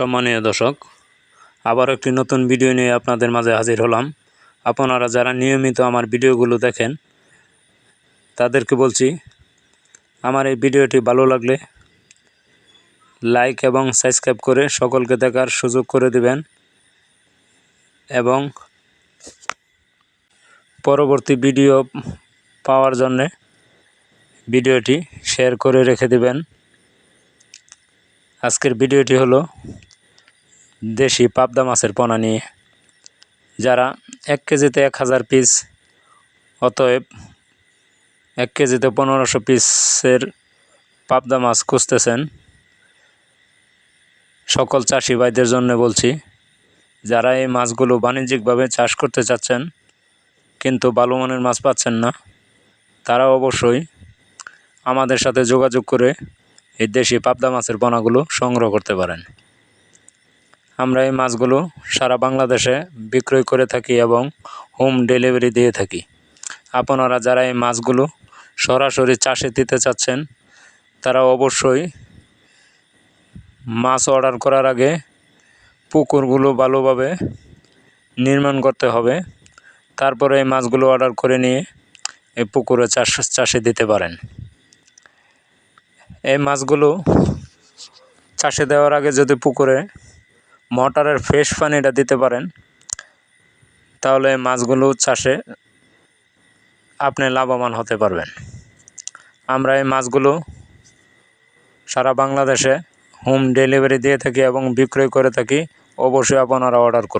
সম্মানীয় দর্শক আবার একটি নতুন ভিডিও নিয়ে আপনাদের মাঝে হাজির হলাম। আপনারা যারা নিয়মিত আমার ভিডিওগুলো দেখেন, তাদেরকে বলছি, আমার এই ভিডিওটি ভালো লাগলে লাইক এবং সাবস্ক্রাইব করে সকলকে দেখার সুযোগ করে দিবেন এবং পরবর্তী ভিডিও পাওয়ার জন্যে ভিডিওটি শেয়ার করে রেখে দিবেন। আজকের ভিডিওটি হলো দেশি পাবদা মাছের পোনা নিয়ে, যারা এক কেজিতে এক হাজার পিস অতএব এক কেজিতে পনেরোশো পিসের পাবদা মাছ খুঁজতেছেন। সকল চাষি ভাইদের জন্য বলছি, যারা এই মাছগুলো বাণিজ্যিকভাবে চাষ করতে চাচ্ছেন, কিন্তু ভালো মানের মাছ পাচ্ছেন না, তারা অবশ্যই আমাদের সাথে যোগাযোগ করে এই দেশি পাবদা মাছের পোনাগুলো সংগ্রহ করতে পারেন। আমরা এই মাছগুলো সারা বাংলাদেশে বিক্রয় করে থাকি এবং হোম ডেলিভারি দিয়ে থাকি। আপনারা যারা এই মাছগুলো সরাসরি চাষে দিতে চাচ্ছেন, তারা অবশ্যই মাছ অর্ডার করার আগে পুকুরগুলো ভালোভাবে নির্মাণ করতে হবে। তারপরে এই মাছগুলো অর্ডার করে নিয়ে এই পুকুরে চাষ, চাষে দিতে পারেন। এই মাছগুলো চাষে দেওয়ার আগে যদি পুকুরে মোটরের ফ্রেশ পানিটা দিতে পারেন। তাহলে মাছগুলো চাষে আপনি লাভবান হতে পারবেন। আমরা এই মাছগুলো সারা বাংলাদেশে হোম ডেলিভারি দিয়ে থাকি এবং বিক্রয় করে থাকি। অবশ্যই আপনারা অর্ডার করুন।